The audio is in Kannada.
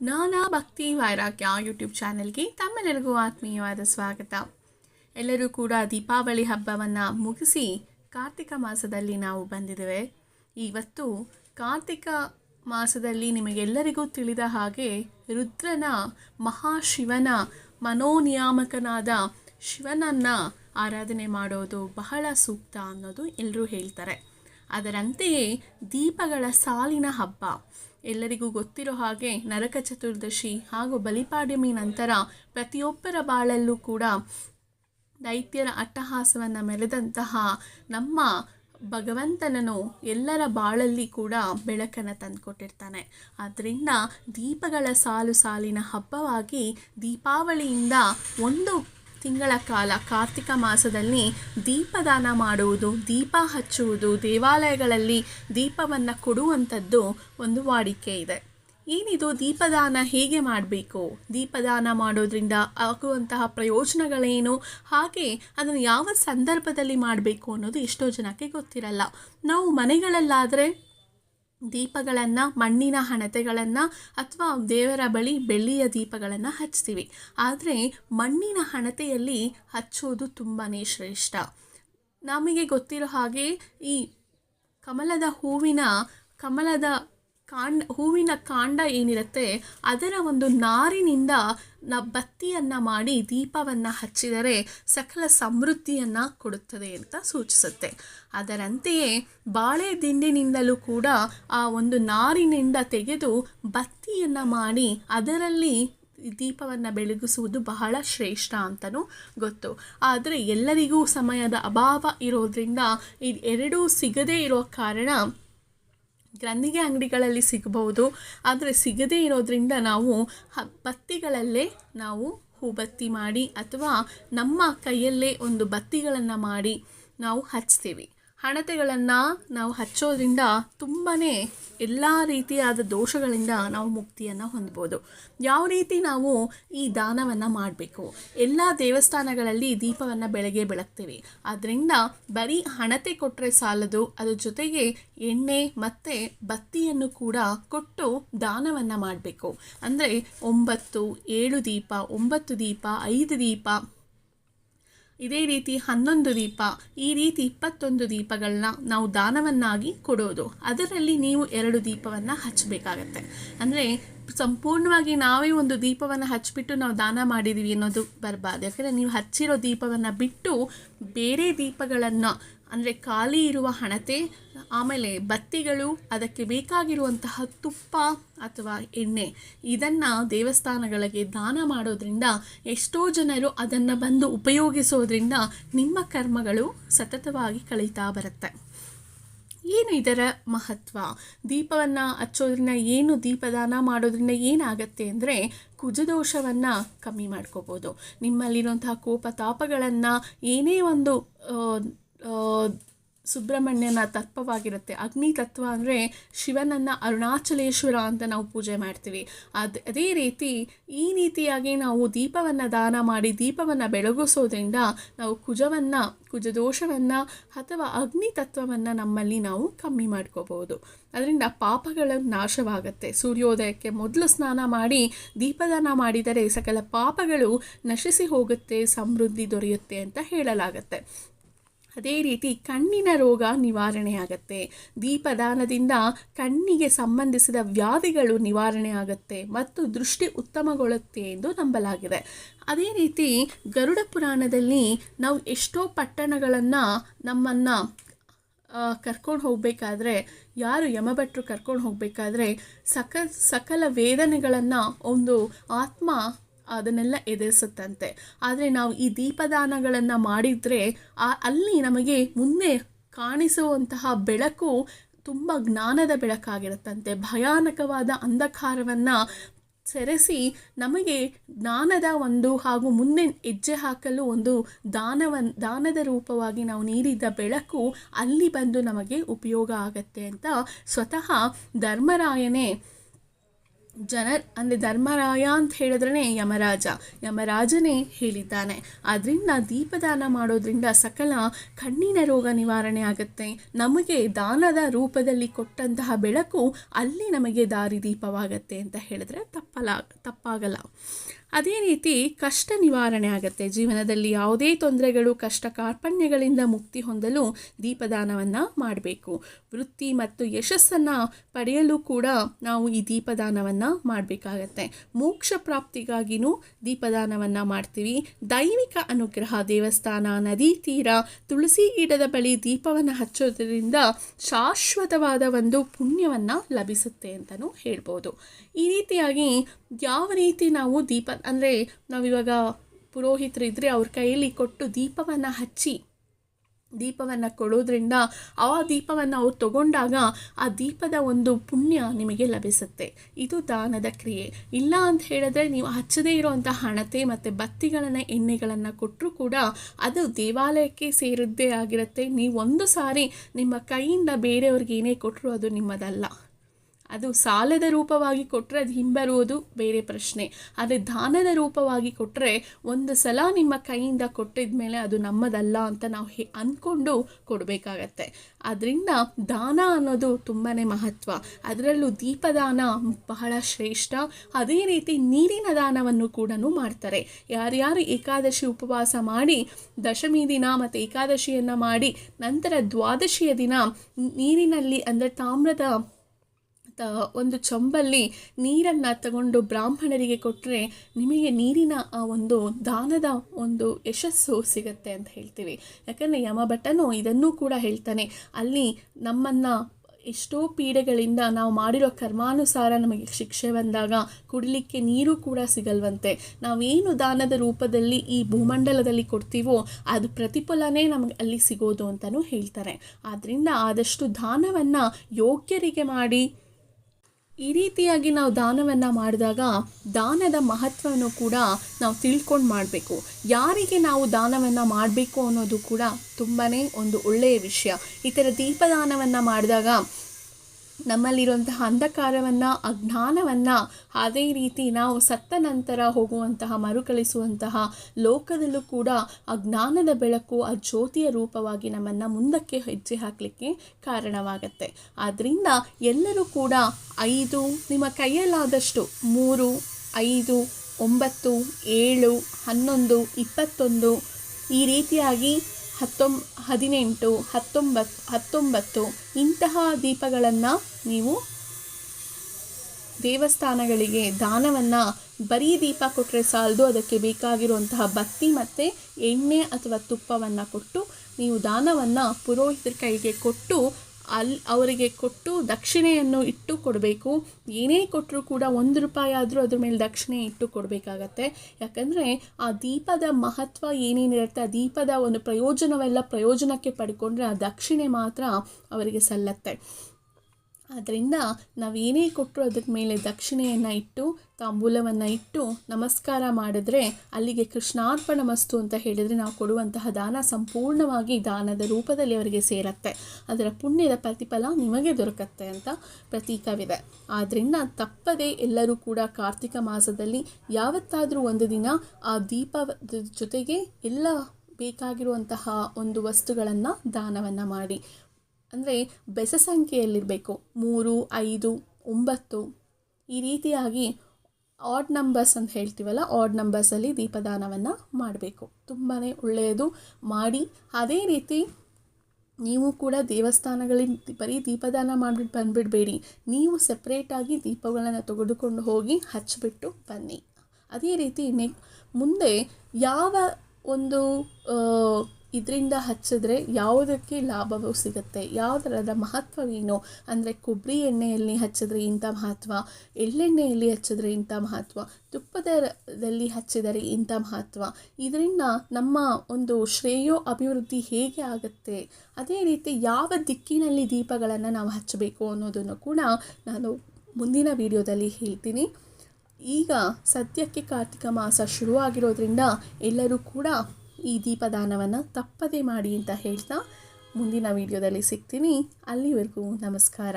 ಜ್ಞಾನ ಭಕ್ತಿ ವೈರಾಗ್ಯ ಯೂಟ್ಯೂಬ್ ಚಾನೆಲ್ಗೆ ತಮ್ಮೆಲ್ಲರಿಗೂ ಆತ್ಮೀಯವಾದ ಸ್ವಾಗತ. ಎಲ್ಲರೂ ಕೂಡ ದೀಪಾವಳಿ ಹಬ್ಬವನ್ನು ಮುಗಿಸಿ ಕಾರ್ತಿಕ ಮಾಸದಲ್ಲಿ ನಾವು ಬಂದಿದ್ದೇವೆ. ಇವತ್ತು ಕಾರ್ತಿಕ ಮಾಸದಲ್ಲಿ ನಿಮಗೆಲ್ಲರಿಗೂ ತಿಳಿದ ಹಾಗೆ ರುದ್ರನ ಮಹಾಶಿವನ ಮನೋನಿಯಾಮಕನಾದ ಶಿವನನ್ನು ಆರಾಧನೆ ಮಾಡೋದು ಬಹಳ ಸೂಕ್ತ ಅನ್ನೋದು ಎಲ್ಲರೂ ಹೇಳ್ತಾರೆ. ಅದರಂತೆಯೇ ದೀಪಗಳ ಸಾಲಿನ ಹಬ್ಬ. ಎಲ್ಲರಿಗೂ ಗೊತ್ತಿರೋ ಹಾಗೆ ನರಕ ಚತುರ್ದಶಿ ಹಾಗೂ ಬಲಿಪಾಡ್ಯಮಿ ನಂತರ ಪ್ರತಿಯೊಬ್ಬರ ಬಾಳಲ್ಲೂ ಕೂಡ ದೈತ್ಯರ ಅಟ್ಟಹಾಸವನ್ನು ಮೆರೆದಂತಹ ನಮ್ಮ ಭಗವಂತನನು ಎಲ್ಲರ ಬಾಳಲ್ಲಿ ಕೂಡ ಬೆಳಕನ್ನು ತಂದುಕೊಟ್ಟಿರ್ತಾನೆ. ಆದ್ದರಿಂದ ದೀಪಗಳ ಸಾಲು ಸಾಲಿನ ಹಬ್ಬವಾಗಿ ದೀಪಾವಳಿಯಿಂದ ಒಂದು ತಿಂಗಳ ಕಾಲ ಕಾರ್ತಿಕ ಮಾಸದಲ್ಲಿ ದೀಪದಾನ ಮಾಡುವುದು, ದೀಪ ಹಚ್ಚುವುದು, ದೇವಾಲಯಗಳಲ್ಲಿ ದೀಪವನ್ನು ಕೊಡುವಂಥದ್ದು ಒಂದು ವಾಡಿಕೆ ಇದೆ. ಏನಿದು ದೀಪದಾನ ಹೇಗೆ ಮಾಡಬೇಕು? ದೀಪದಾನ ಮಾಡೋದ್ರಿಂದ ಆಗುವಂತಹ ಪ್ರಯೋಜನಗಳೇನು? ಹಾಗೆ ಅದನ್ನು ಯಾವ ಸಂದರ್ಭದಲ್ಲಿ ಮಾಡಬೇಕು ಅನ್ನೋದು ಎಷ್ಟೋ ಜನಕ್ಕೆ ಗೊತ್ತಿರಲ್ಲ. ನಾವು ಮನೆಗಳಲ್ಲಾದರೆ ದೀಪಗಳನ್ನು, ಮಣ್ಣಿನ ಹಣತೆಗಳನ್ನು ಅಥವಾ ದೇವರ ಬಳಿ ಬೆಳ್ಳಿಯ ದೀಪಗಳನ್ನು ಹಚ್ತೀವಿ. ಆದರೆ ಮಣ್ಣಿನ ಹಣತೆಯಲ್ಲಿ ಹಚ್ಚೋದು ತುಂಬಾ ಶ್ರೇಷ್ಠ. ನಮಗೆ ಗೊತ್ತಿರೋ ಹಾಗೆ ಈ ಕಮಲದ ಹೂವಿನ, ಕಮಲದ ಕಾಂಡ, ಹೂವಿನ ಕಾಂಡ ಏನಿರುತ್ತೆ, ಅದರ ಒಂದು ನಾರಿನಿಂದ ನ ಬತ್ತಿಯನ್ನು ಮಾಡಿ ದೀಪವನ್ನು ಹಚ್ಚಿದರೆ ಸಕಲ ಸಮೃದ್ಧಿಯನ್ನು ಕೊಡುತ್ತದೆ ಅಂತ ಸೂಚಿಸುತ್ತೆ. ಅದರಂತೆಯೇ ಬಾಳೆ ದಿಂಡಿನಿಂದಲೂ ಕೂಡ ಆ ಒಂದು ನಾರಿನಿಂದ ತೆಗೆದು ಬತ್ತಿಯನ್ನು ಮಾಡಿ ಅದರಲ್ಲಿ ದೀಪವನ್ನು ಬೆಳಗಿಸುವುದು ಬಹಳ ಶ್ರೇಷ್ಠ ಅಂತಲೂ ಗೊತ್ತು. ಆದರೆ ಎಲ್ಲರಿಗೂ ಸಮಯದ ಅಭಾವ ಇರೋದ್ರಿಂದ ಇದು ಎರಡೂ ಸಿಗದೇ ಇರೋ ಕಾರಣ ಗ್ರಂಥಿಗೆ ಅಂಗಡಿಗಳಲ್ಲಿ ಸಿಗಬಹುದು, ಆದರೆ ಸಿಗದೇ ಇರೋದರಿಂದ ನಾವು ಬತ್ತಿಗಳಲ್ಲೇ ನಾವು ಹೂಬತ್ತಿ ಮಾಡಿ ಅಥವಾ ನಮ್ಮ ಕೈಯಲ್ಲೇ ಒಂದು ಬತ್ತಿಗಳನ್ನು ಮಾಡಿ ನಾವು ಹಚ್ತೀವಿ. ಹಣತೆಗಳನ್ನು ನಾವು ಹಚ್ಚೋದ್ರಿಂದ ತುಂಬಾ ಎಲ್ಲ ರೀತಿಯಾದ ದೋಷಗಳಿಂದ ನಾವು ಮುಕ್ತಿಯನ್ನು ಹೊಂದ್ಬೋದು. ಯಾವ ರೀತಿ ನಾವು ಈ ದಾನವನ್ನು ಮಾಡಬೇಕು? ಎಲ್ಲ ದೇವಸ್ಥಾನಗಳಲ್ಲಿ ದೀಪವನ್ನು ಬೆಳಗ್ಗೆ ಬೆಳಗ್ತೀವಿ. ಅದರಿಂದ ಬರೀ ಹಣತೆ ಕೊಟ್ಟರೆ ಸಾಲದು, ಅದ್ರ ಜೊತೆಗೆ ಎಣ್ಣೆ ಮತ್ತು ಬತ್ತಿಯನ್ನು ಕೂಡ ಕೊಟ್ಟು ದಾನವನ್ನು ಮಾಡಬೇಕು. ಅಂದರೆ ಒಂಬತ್ತು, ಏಳು ದೀಪ, ಒಂಬತ್ತು ದೀಪ, ಐದು ದೀಪ ಇದೇ ರೀತಿ ಹನ್ನೊಂದು ದೀಪ, ಈ ರೀತಿ ಇಪ್ಪತ್ತೊಂದು ದೀಪಗಳನ್ನ ನಾವು ದಾನವನ್ನಾಗಿ ಕೊಡೋದು. ಅದರಲ್ಲಿ ನೀವು ಎರಡು ದೀಪವನ್ನು ಹಚ್ಚಬೇಕಾಗತ್ತೆ. ಅಂದರೆ ಸಂಪೂರ್ಣವಾಗಿ ನಾವೇ ಒಂದು ದೀಪವನ್ನು ಹಚ್ಚಿಬಿಟ್ಟು ನಾವು ದಾನ ಮಾಡಿದ್ದೀವಿ ಅನ್ನೋದು ಬರಬಾರ್ದು. ಯಾಕಂದರೆ ನೀವು ಹಚ್ಚಿರೋ ದೀಪವನ್ನು ಬಿಟ್ಟು ಬೇರೆ ದೀಪಗಳನ್ನು ಅಂದರೆ ಖಾಲಿ ಇರುವ ಹಣತೆ, ಆಮೇಲೆ ಬತ್ತಿಗಳು, ಅದಕ್ಕೆ ಬೇಕಾಗಿರುವಂತಹ ತುಪ್ಪ ಅಥವಾ ಎಣ್ಣೆ, ಇದನ್ನು ದೇವಸ್ಥಾನಗಳಿಗೆ ದಾನ ಮಾಡೋದ್ರಿಂದ ಎಷ್ಟೋ ಜನರು ಅದನ್ನು ಬಂದು ಉಪಯೋಗಿಸೋದ್ರಿಂದ ನಿಮ್ಮ ಕರ್ಮಗಳು ಸತತವಾಗಿ ಕಳೀತಾ ಬರುತ್ತೆ. ಏನು ಇದರ ಮಹತ್ವ? ದೀಪವನ್ನು ಹಚ್ಚೋದ್ರಿಂದ ಏನು ದೀಪದಾನ ಮಾಡೋದ್ರಿಂದ ಏನಾಗತ್ತೆ ಅಂದರೆ ಕುಜದೋಷವನ್ನು ಕಮ್ಮಿ ಮಾಡ್ಕೋಬೋದು. ನಿಮ್ಮಲ್ಲಿರುವಂತಹ ಕೋಪ ತಾಪಗಳನ್ನು ಏನೇ ಒಂದು ಸುಬ್ರಹ್ಮಣ್ಯನ ತತ್ವವಾಗಿರುತ್ತೆ ಅಗ್ನಿ ತತ್ವ ಅಂದರೆ ಶಿವನನ್ನು ಅರುಣಾಚಲೇಶ್ವರ ಅಂತ ನಾವು ಪೂಜೆ ಮಾಡ್ತೀವಿ. ಅದು, ಅದೇ ರೀತಿ ಈ ರೀತಿಯಾಗಿ ನಾವು ದೀಪವನ್ನು ದಾನ ಮಾಡಿ, ದೀಪವನ್ನು ಬೆಳಗಿಸೋದ್ರಿಂದ ನಾವು ಕುಜವನ್ನು, ಕುಜದೋಷವನ್ನು ಅಥವಾ ಅಗ್ನಿ ತತ್ವವನ್ನು ನಮ್ಮಲ್ಲಿ ನಾವು ಕಮ್ಮಿ ಮಾಡ್ಕೋಬೋದು ಅದರಿಂದ ಪಾಪಗಳ ನಾಶವಾಗುತ್ತೆ. ಸೂರ್ಯೋದಯಕ್ಕೆ ಮೊದಲು ಸ್ನಾನ ಮಾಡಿ, ದೀಪದಾನ ಮಾಡಿದರೆ ಸಕಲ ಪಾಪಗಳು ನಶಿಸಿ ಹೋಗುತ್ತೆ, ಸಮೃದ್ಧಿ ದೊರೆಯುತ್ತೆ ಅಂತ ಹೇಳಲಾಗತ್ತೆ. ಅದೇ ರೀತಿ ಕಣ್ಣಿನ ರೋಗ ನಿವಾರಣೆಯಾಗತ್ತೆ. ದೀಪದಾನದಿಂದ ಕಣ್ಣಿಗೆ ಸಂಬಂಧಿಸಿದ ವ್ಯಾಧಿಗಳು ನಿವಾರಣೆ ಆಗುತ್ತೆ ಮತ್ತು ದೃಷ್ಟಿ ಉತ್ತಮಗೊಳ್ಳುತ್ತೆ ಎಂದು ನಂಬಲಾಗಿದೆ. ಅದೇ ರೀತಿ ಗರುಡ ಪುರಾಣದಲ್ಲಿ ನಾವು ಎಷ್ಟೋ ಪಟ್ಟಣಗಳನ್ನು ನಮ್ಮನ್ನು ಕರ್ಕೊಂಡು ಹೋಗಬೇಕಾದ್ರೆ, ಯಾರು ಯಮಭಟ್ರು ಕರ್ಕೊಂಡು ಹೋಗಬೇಕಾದ್ರೆ ಸಕ, ಸಕಲ ವೇದನೆಗಳನ್ನು ಒಂದು ಆತ್ಮ ಅದನ್ನೆಲ್ಲ ಎದುರಿಸುತ್ತಂತೆ. ಆದರೆ ನಾವು ಈ ದೀಪದಾನಗಳನ್ನು ಮಾಡಿದರೆ ಆ ಅಲ್ಲಿ ನಮಗೆ ಮುಂದೆ ಕಾಣಿಸುವಂತಹ ಬೆಳಕು ತುಂಬ ಜ್ಞಾನದ ಬೆಳಕಾಗಿರುತ್ತಂತೆ. ಭಯಾನಕವಾದ ಅಂಧಕಾರವನ್ನು ಸೆರೆಸಿ ನಮಗೆ ಜ್ಞಾನದ ಒಂದು ಹಾಗೂ ಮುಂದೆ ಹೆಜ್ಜೆ ಹಾಕಲು ಒಂದು ದಾನವನ್, ದಾನದ ರೂಪವಾಗಿ ನಾವು ನೀಡಿದ್ದ ಬೆಳಕು ಅಲ್ಲಿ ಬಂದು ನಮಗೆ ಉಪಯೋಗ ಆಗತ್ತೆ ಅಂತ ಸ್ವತಃ ಧರ್ಮರಾಯನೇ ಜನ, ಅಂದರೆ ಧರ್ಮರಾಯ ಅಂತ ಹೇಳಿದ್ರೇ ಯಮರಾಜ. ಯಮರಾಜನೇ ಹೇಳಿದ್ದಾನೆ. ಅದರಿಂದ ದೀಪದಾನ ಮಾಡೋದ್ರಿಂದ ಸಕಲ ಕಣ್ಣಿನ ರೋಗ ನಿವಾರಣೆ ಆಗುತ್ತೆ. ನಮಗೆ ದಾನದ ರೂಪದಲ್ಲಿ ಕೊಟ್ಟಂತಹ ಬೆಳಕು ಅಲ್ಲಿ ನಮಗೆ ದಾರಿದೀಪವಾಗತ್ತೆ ಅಂತ ಹೇಳಿದ್ರೆ ತಪ್ಪಲ, ತಪ್ಪಾಗಲ್ಲ. ಅದೇ ರೀತಿ ಕಷ್ಟ ನಿವಾರಣೆ ಆಗುತ್ತೆ. ಜೀವನದಲ್ಲಿ ಯಾವುದೇ ತೊಂದರೆಗಳು, ಕಷ್ಟ ಕಾರ್ಪಣ್ಯಗಳಿಂದ ಮುಕ್ತಿ ಹೊಂದಲು ದೀಪದಾನವನ್ನು ಮಾಡಬೇಕು. ವೃತ್ತಿ ಮತ್ತು ಯಶಸ್ಸನ್ನು ಪಡೆಯಲು ಕೂಡ ನಾವು ಈ ದೀಪದಾನವನ್ನು ಮಾಡಬೇಕಾಗತ್ತೆ. ಮೋಕ್ಷ ಪ್ರಾಪ್ತಿಗಾಗಿನೂ ದೀಪದಾನವನ್ನು ಮಾಡ್ತೀವಿ. ದೈವಿಕ ಅನುಗ್ರಹ, ದೇವಸ್ಥಾನ, ನದಿ ತೀರ, ತುಳಸಿ ಗಿಡದ ಬಳಿ ದೀಪವನ್ನು ಹಚ್ಚೋದ್ರಿಂದ ಶಾಶ್ವತವಾದ ಒಂದು ಪುಣ್ಯವನ್ನು ಲಭಿಸುತ್ತೆ ಅಂತಲೂ ಹೇಳ್ಬೋದು. ಈ ರೀತಿಯಾಗಿ ಯಾವ ರೀತಿ ನಾವು ದೀಪ ಅಂದರೆ ನಾವಿವಾಗ ಪುರೋಹಿತರು ಇದ್ದರೆ ಅವ್ರ ಕೈಯಲ್ಲಿ ಕೊಟ್ಟು ದೀಪವನ್ನು ಹಚ್ಚಿ, ದೀಪವನ್ನು ಕೊಡೋದ್ರಿಂದ ಆ ದೀಪವನ್ನು ಅವ್ರು ತಗೊಂಡಾಗ ಆ ದೀಪದ ಒಂದು ಪುಣ್ಯ ನಿಮಗೆ ಲಭಿಸುತ್ತೆ. ಇದು ದಾನದ ಕ್ರಿಯೆ. ಇಲ್ಲ ಅಂತ ಹೇಳಿದ್ರೆ ನೀವು ಹಚ್ಚದೇ ಇರೋವಂಥ ಹಣತೆ ಮತ್ತು ಬತ್ತಿಗಳನ್ನು, ಎಣ್ಣೆಗಳನ್ನು ಕೊಟ್ಟರೂ ಕೂಡ ಅದು ದೇವಾಲಯಕ್ಕೆ ಸೇರಿದ್ದೇ ಆಗಿರುತ್ತೆ. ನೀವು ಒಂದು ಸಾರಿ ನಿಮ್ಮ ಕೈಯಿಂದ ಬೇರೆಯವ್ರಿಗೆ ಏನೇ ಕೊಟ್ಟರು ಅದು ನಿಮ್ಮದಲ್ಲ. ಅದು ಸಾಲದ ರೂಪವಾಗಿ ಕೊಟ್ಟರೆ ಅದು ಹಿಂಬರುವುದು ಬೇರೆ ಪ್ರಶ್ನೆ. ಆದರೆ ದಾನದ ರೂಪವಾಗಿ ಕೊಟ್ಟರೆ ಒಂದು ಸಲ ನಿಮ್ಮ ಕೈಯಿಂದ ಕೊಟ್ಟಿದ ಮೇಲೆ ಅದು ನಮ್ಮದಲ್ಲ ಅಂತ ನಾವು ಹೇ, ಅಂದ್ಕೊಂಡು ಕೊಡಬೇಕಾಗತ್ತೆ. ಅದರಿಂದ ದಾನ ಅನ್ನೋದು ತುಂಬಾ ಮಹತ್ವ. ಅದರಲ್ಲೂ ದೀಪದಾನ ಬಹಳ ಶ್ರೇಷ್ಠ. ಅದೇ ರೀತಿ ನೀರಿನ ದಾನವನ್ನು ಕೂಡ ಮಾಡ್ತಾರೆ. ಯಾರ್ಯಾರು ಏಕಾದಶಿ ಉಪವಾಸ ಮಾಡಿ, ದಶಮಿ ದಿನ ಮತ್ತು ಏಕಾದಶಿಯನ್ನು ಮಾಡಿ, ನಂತರ ದ್ವಾದಶಿಯ ದಿನ ನೀರಿನಲ್ಲಿ ಅಂದರೆ ತಾಮ್ರದ ಒಂದು ಚೊಂಬಲ್ಲಿ ನೀರನ್ನು ತಗೊಂಡು ಬ್ರಾಹ್ಮಣರಿಗೆ ಕೊಟ್ಟರೆ ನಿಮಗೆ ನೀರಿನ ಆ ಒಂದು ದಾನದ ಒಂದು ಯಶಸ್ಸು ಸಿಗುತ್ತೆ ಅಂತ ಹೇಳ್ತೀವಿ. ಯಾಕಂದರೆ ಯಮಭಟ್ಟನು ಇದನ್ನೂ ಕೂಡ ಹೇಳ್ತಾನೆ. ಅಲ್ಲಿ ನಮ್ಮನ್ನು ಎಷ್ಟೋ ಪೀಡೆಗಳಿಂದ ನಾವು ಮಾಡಿರೋ ಕರ್ಮಾನುಸಾರ ನಮಗೆ ಶಿಕ್ಷೆ ಬಂದಾಗ ಕುಡಲಿಕ್ಕೆ ನೀರು ಕೂಡ ಸಿಗಲ್ವಂತೆ. ನಾವೇನು ದಾನದ ರೂಪದಲ್ಲಿ ಈ ಭೂಮಂಡಲದಲ್ಲಿ ಕೊಡ್ತೀವೋ ಅದು ಪ್ರತಿಫಲನೇ ನಮಗೆ ಅಲ್ಲಿ ಸಿಗೋದು ಅಂತಲೂ ಹೇಳ್ತಾರೆ. ಆದ್ದರಿಂದ ಆದಷ್ಟು ದಾನವನ್ನು ಯೋಗ್ಯರಿಗೆ ಮಾಡಿ ಈ ರೀತಿಯಾಗಿ ನಾವು ದಾನವನ್ನು ಮಾಡಿದಾಗ ದಾನದ ಮಹತ್ವವನ್ನು ಕೂಡ ನಾವು ತಿಳ್ಕೊಂಡು ಮಾಡಬೇಕು. ಯಾರಿಗೆ ನಾವು ದಾನವನ್ನು ಮಾಡಬೇಕು ಅನ್ನೋದು ಕೂಡ ತುಂಬಾ ಒಂದು ಒಳ್ಳೆಯ ವಿಷಯ. ಈ ಥರ ದೀಪದಾನವನ್ನು ಮಾಡಿದಾಗ ನಮ್ಮಲ್ಲಿರುವಂತಹ ಅಂಧಕಾರವನ್ನು, ಅಜ್ಞಾನವನ್ನು, ಅದೇ ರೀತಿ ನಾವು ಸತ್ತ ನಂತರ ಹೋಗುವಂತಹ, ಮರುಕಳಿಸುವಂತಹ ಲೋಕದಲ್ಲೂ ಕೂಡ ಅಜ್ಞಾನದ ಬೆಳಕು, ಆ ಜ್ಯೋತಿಯ ರೂಪವಾಗಿ ನಮ್ಮನ್ನು ಮುಂದಕ್ಕೆ ಹೆಜ್ಜೆ ಹಾಕಲಿಕ್ಕೆ ಕಾರಣವಾಗತ್ತೆ. ಆದ್ದರಿಂದ ಎಲ್ಲರೂ ಕೂಡ ಐದು, ನಿಮ್ಮ ಕೈಯಲ್ಲಾದಷ್ಟು, ಮೂರು, ಐದು, ಒಂಬತ್ತು, ಏಳು, ಹನ್ನೊಂದು, ಇಪ್ಪತ್ತೊಂದು, ಈ ರೀತಿಯಾಗಿ ಹತ್ತೊಂಬ ಹದಿನೆಂಟು ಹತ್ತೊಂಬತ್ತು ಹತ್ತೊಂಬತ್ತು ಇಂತಹ ದೀಪಗಳನ್ನು ನೀವು ದೇವಸ್ಥಾನಗಳಿಗೆ ದಾನವನ್ನು ಬರೀ ದೀಪ ಕೊಟ್ಟರೆ ಸಾಲದು, ಅದಕ್ಕೆ ಬೇಕಾಗಿರುವಂತಹ ಬತ್ತಿ ಮತ್ತು ಎಣ್ಣೆ ಅಥವಾ ತುಪ್ಪವನ್ನು ಕೊಟ್ಟು ನೀವು ದಾನವನ್ನು ಪುರೋಹಿತರ ಕೈಗೆ ಕೊಟ್ಟು ಅಲ್ಲಿ ಅವರಿಗೆ ಕೊಟ್ಟು ದಕ್ಷಿಣೆಯನ್ನು ಇಟ್ಟು ಕೊಡಬೇಕು. ಏನೇ ಕೊಟ್ಟರೂ ಕೂಡ ಒಂದು ರೂಪಾಯಿ ಆದರೂ ಅದ್ರ ಮೇಲೆ ದಕ್ಷಿಣೆ ಇಟ್ಟು ಕೊಡಬೇಕಾಗತ್ತೆ. ಯಾಕಂದರೆ ಆ ದೀಪದ ಮಹತ್ವ ಏನೇನಿರುತ್ತೆ, ಆ ದೀಪದ ಒಂದು ಪ್ರಯೋಜನವೆಲ್ಲ ಪ್ರಯೋಜನಕ್ಕೆ ಪಡ್ಕೊಂಡ್ರೆ ಆ ದಕ್ಷಿಣೆ ಮಾತ್ರ ಅವರಿಗೆ ಸಲ್ಲತ್ತೆ. ಆದ್ದರಿಂದ ನಾವೇನೇ ಕೊಟ್ಟರು ಅದಕ್ಕೆ ಮೇಲೆ ದಕ್ಷಿಣೆಯನ್ನು ಇಟ್ಟು, ತಾಂಬೂಲವನ್ನು ಇಟ್ಟು ನಮಸ್ಕಾರ ಮಾಡಿದ್ರೆ ಅಲ್ಲಿಗೆ ಕೃಷ್ಣಾರ್ಪಣ ಮಸ್ತು ಅಂತ ಹೇಳಿದರೆ ನಾವು ಕೊಡುವಂತಹ ದಾನ ಸಂಪೂರ್ಣವಾಗಿ ದಾನದ ರೂಪದಲ್ಲಿ ಅವರಿಗೆ ಸೇರತ್ತೆ. ಅದರ ಪುಣ್ಯದ ಪ್ರತಿಫಲ ನಿಮಗೆ ದೊರಕತ್ತೆ ಅಂತ ಪ್ರತೀಕವಿದೆ. ಆದ್ದರಿಂದ ತಪ್ಪದೇ ಎಲ್ಲರೂ ಕೂಡ ಕಾರ್ತಿಕ ಮಾಸದಲ್ಲಿ ಯಾವತ್ತಾದರೂ ಒಂದು ದಿನ ಆ ದೀಪದ ಜೊತೆಗೆ ಎಲ್ಲ ಬೇಕಾಗಿರುವಂತಹ ಒಂದು ವಸ್ತುಗಳನ್ನು ದಾನವನ್ನು ಮಾಡಿ. ಅಂದರೆ ಬೆಸ ಸಂಖ್ಯೆಯಲ್ಲಿರಬೇಕು. ಮೂರು, ಐದು, ಒಂಬತ್ತು. ಈ ರೀತಿಯಾಗಿ ಆಡ್ ನಂಬರ್ಸ್ ಅಂತ ಹೇಳ್ತೀವಲ್ಲ ಆಡ್ ನಂಬರ್ಸಲ್ಲಿ ದೀಪದಾನವನ್ನು ಮಾಡಬೇಕು. ತುಂಬಾ ಒಳ್ಳೆಯದು ಮಾಡಿ. ಅದೇ ರೀತಿ ನೀವು ಕೂಡ ದೇವಸ್ಥಾನಗಳಲ್ಲಿ ಬರೀ ದೀಪದಾನ ಮಾಡಿಬಿಟ್ಟು ಬಂದುಬಿಡಬೇಡಿ. ನೀವು ಸಪ್ರೇಟಾಗಿ ದೀಪಗಳನ್ನು ತೆಗೆದುಕೊಂಡು ಹೋಗಿ ಹಚ್ಚಿಬಿಟ್ಟು ಬನ್ನಿ. ಅದೇ ರೀತಿ ನೆಕ್ ಮುಂದೆ ಯಾವ ಒಂದು ಇದರಿಂದ ಹಚ್ಚಿದ್ರೆ ಯಾವುದಕ್ಕೆ ಲಾಭವೂ ಸಿಗುತ್ತೆ? ಯಾವ ಥರದ ಮಹತ್ವವೇನು ಅಂದರೆ ಕೊಬ್ಬರಿ ಎಣ್ಣೆಯಲ್ಲಿ ಹಚ್ಚಿದ್ರೆ ಇಂಥ ಮಹತ್ವ? ಎಳ್ಳೆಣ್ಣೆಯಲ್ಲಿ ಹಚ್ಚಿದ್ರೆ ಇಂಥ ಮಹತ್ವ? ತುಪ್ಪದಲ್ಲಿ ಹಚ್ಚಿದರೆ ಇಂಥ ಮಹತ್ವ? ಇದರಿಂದ ನಮ್ಮ ಒಂದು ಶ್ರೇಯೋ ಅಭಿವೃದ್ಧಿ ಹೇಗೆ ಆಗುತ್ತೆ? ಅದೇ ರೀತಿ ಯಾವ ದಿಕ್ಕಿನಲ್ಲಿ ದೀಪಗಳನ್ನು ನಾವು ಹಚ್ಚಬೇಕು ಅನ್ನೋದನ್ನು ಕೂಡ ನಾನು ಮುಂದಿನ ವಿಡಿಯೋದಲ್ಲಿ ಹೇಳ್ತೀನಿ. ಈಗ ಸದ್ಯಕ್ಕೆ ಕಾರ್ತಿಕ ಮಾಸ ಶುರುವಾಗಿರೋದ್ರಿಂದ ಎಲ್ಲರೂ ಕೂಡ ಈ ದೀಪದಾನವನ್ನು ತಪ್ಪದೇ ಮಾಡಿ ಅಂತ ಹೇಳ್ತಾ ಮುಂದಿನ ವಿಡಿಯೋದಲ್ಲಿ ಸಿಗ್ತೀನಿ. ಅಲ್ಲಿವರೆಗೂ ನಮಸ್ಕಾರ.